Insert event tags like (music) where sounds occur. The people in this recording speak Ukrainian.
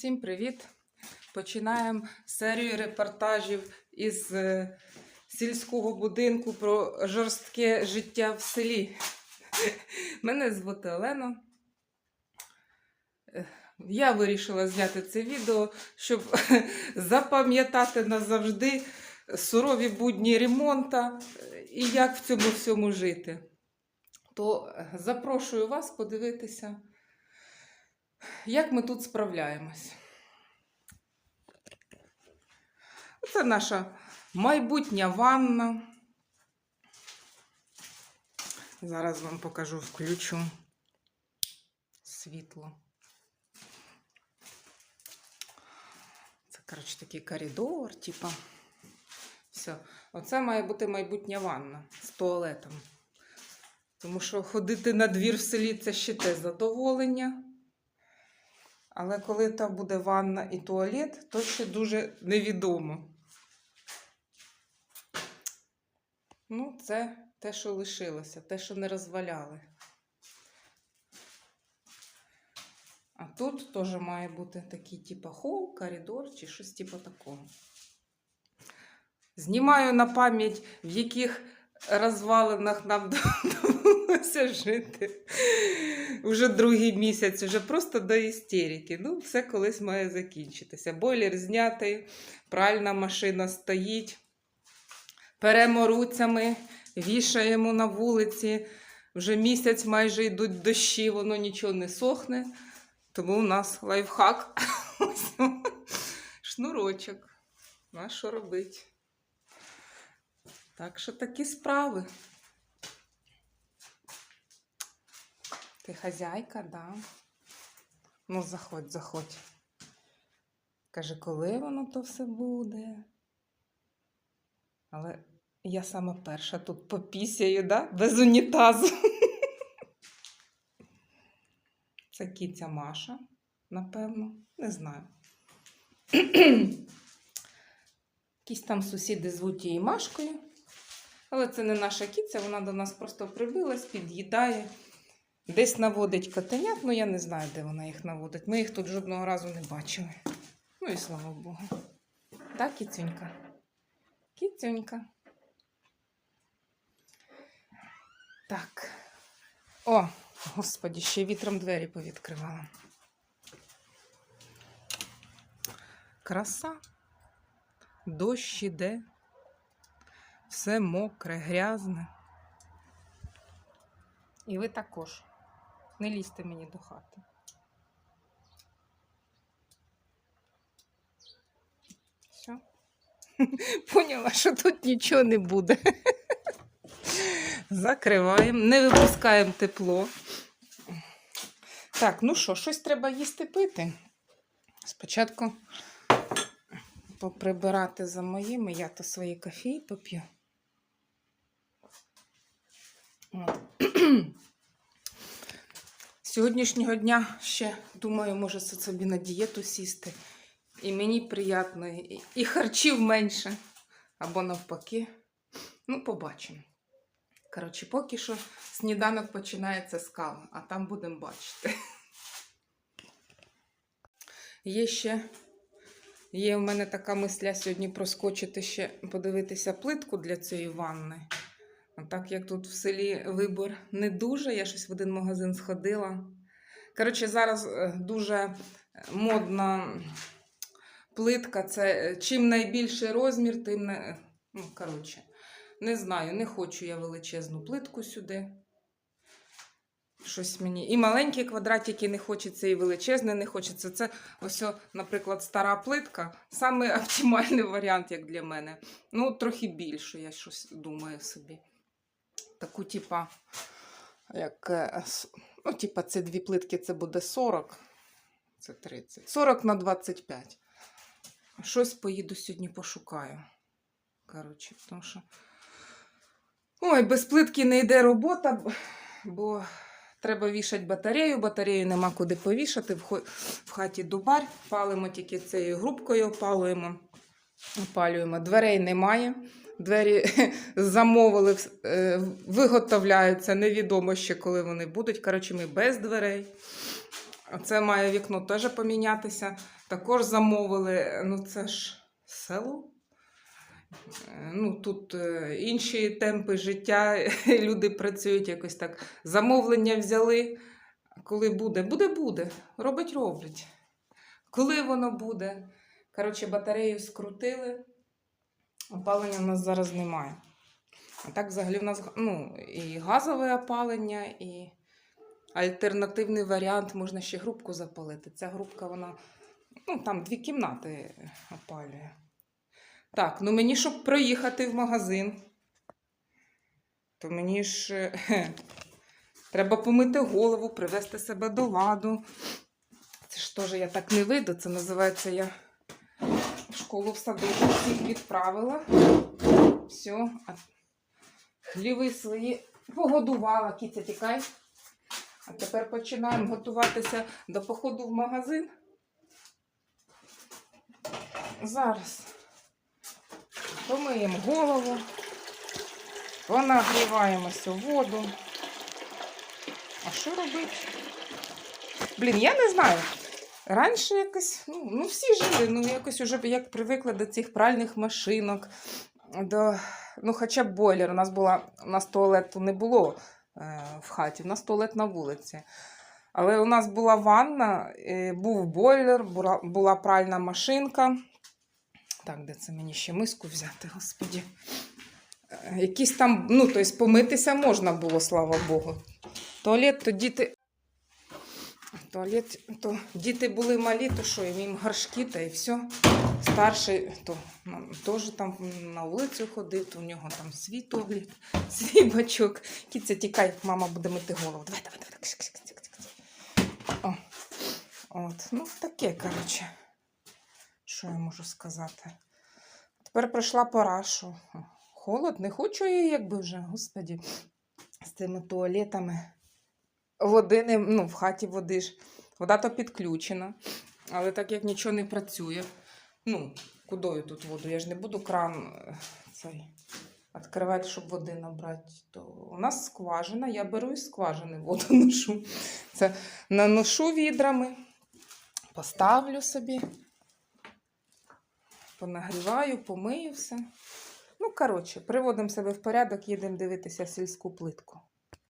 Всім привіт! Починаємо серію репортажів із е, сільського будинку про жорстке життя в селі. Мене звати Олена. Е, Я вирішила зняти це відео, щоб (laughs) запам'ятати назавжди сурові будні ремонта е, і як в цьому всьому жити. То запрошую вас подивитися, як ми тут справляємось. Це наша майбутня ванна. Зараз вам покажу, включу світло. Це, коротше, такий коридор, типа. Все. Оце має бути майбутня ванна з туалетом. Тому що ходити на двір в селі це ще те задоволення. Але коли там буде ванна і туалет, то ще дуже невідомо. Ну, це те, що лишилося, те, що не розваляли. А тут теж має бути такий, типу, хол, коридор чи щось типу такого. Знімаю на пам'ять, в яких розвалинах нам (laughs) довелося жити. Уже другий місяць, вже просто до істерики. Ну, все колись має закінчитися. Бойлер знятий, пральна машина стоїть. Перемо руцями, вішаємо на вулиці. Вже місяць майже йдуть дощі, воно нічого не сохне. Тому у нас лайфхак. (laughs) Шнурочок. А що робить? Так що такі справи. Ти хазяйка, да? Ну, заходь, заходь. Каже, коли воно то все буде? Але я сама перша тут попісяю, да? Без унітазу. (laughs) Це кіця Маша, напевно, не знаю. (clears throat) Якісь там сусіди звуть її Машкою. Але це не наша кіця, вона до нас просто прибилась, під'їдає. Десь наводить котенят, ну я не знаю, де вона їх наводить. Ми їх тут жодного разу не бачили. Ну і слава Богу. Так, кіцюнька. Кіцюнька. Так. О, господі, ще вітром двері повідкривала. Краса. Дощ іде. Все мокре, грязне. І ви також. Не лізьте мені до хати. Все. (laughs) Поняла, що тут нічого не буде. Закриваємо, не випускаємо тепло. Так, ну що, щось треба їсти пити. Спочатку поприбирати за моїми, я то свої кофе поп'ю. От. (clears throat) Сьогоднішнього дня ще думаю, може собі на дієту сісти. І мені приємно, і, харчів менше. Або навпаки. Ну, побачимо. Коротше, поки що сніданок починається з кави, а там будемо бачити. Є ще, є в мене така мисля сьогодні проскочити ще, подивитися плитку для цієї ванни. Так як тут в селі вибор не дуже, я щось в один магазин сходила. Коротше, зараз е, дуже модна плитка. Це е, чим найбільший розмір, тим не. Ну, коротше, не знаю, не хочу я величезну плитку сюди. Щось мені. І маленькі квадратики не хочеться, і величезне не хочеться. Це ось, наприклад, стара плитка. Саме (laughs) оптимальний варіант, як для мене. Ну, трохи більше, я щось думаю собі. Таку, типа, як. е, Ну, типа, це дві плитки, це буде 40. Це 30. 40 на 25. Щось поїду сьогодні пошукаю. Коротше, тому що. Ой, без плитки не йде робота, бо треба вішати батарею. Батарею нема куди повішати. В хаті дубар. Палимо тільки цією грубкою, опалюємо. Опалюємо. Дверей немає. Двері (laughs) замовили, е, виготовляються. Невідомо ще, коли вони будуть. Коротше, ми без дверей. Це має вікно теж помінятися. Також замовили. Ну, це ж село. Е, Ну, тут е, інші темпи життя, (laughs) люди працюють якось так. Замовлення взяли. Коли буде, буде, буде. Робить, роблять. Коли воно буде? Коротше, батарею скрутили. Опалення в нас зараз немає. А так взагалі в нас ну, і газове опалення, і альтернативний варіант можна ще грубку запалити. Ця грубка, вона ну, там дві кімнати опалює. Так, ну мені, щоб проїхати в магазин, то мені ж хе, (laughs) треба помити голову, привести себе до ладу. Це ж теж я так не вийду. Це називається я в школу всадити, всіх відправила. Все. Хліви свої погодувала. Кіця, тікай. А тепер починаємо готуватися до походу в магазин. Зараз помиємо голову, понагріваємося в воду. А що робити? Блін, я не знаю. Раніше якось, ну, ну всі жили, ну якось уже як привикли до цих пральних машинок, до, ну хоча б бойлер. У нас була, у нас туалету не було е, в хаті, у нас туалет на вулиці. Але у нас була ванна, е, був бойлер, була, була пральна машинка. Так, де це мені ще миску взяти, господі. Е, Якісь там, ну, тобто помитися можна було, слава Богу. Туалет, то діти. Туалет, то діти були малі, то що, їм горшки та і все. Старший, то ну, теж там на вулицю ходив, у нього там свій туалет, (laughs) свій бачок. Кіця, тікай, мама буде мити голову. Давай, давай, давай. кш, кш, кш, кш. О, от, ну таке, коротше. Що я можу сказати? Тепер прийшла пора, що холод, не хочу я, якби вже, господі, з цими туалетами. Води не, ну, в хаті води ж. Вода то підключена, але так як нічого не працює. Ну, кудою тут воду? Я ж не буду кран е, цей відкривати, щоб води набрати. То у нас скважина, я беру із скважини воду (laughs) ношу. Це наношу відрами, поставлю собі, понагріваю, помию все. Ну, коротше, приводимо себе в порядок, їдемо дивитися сільську плитку.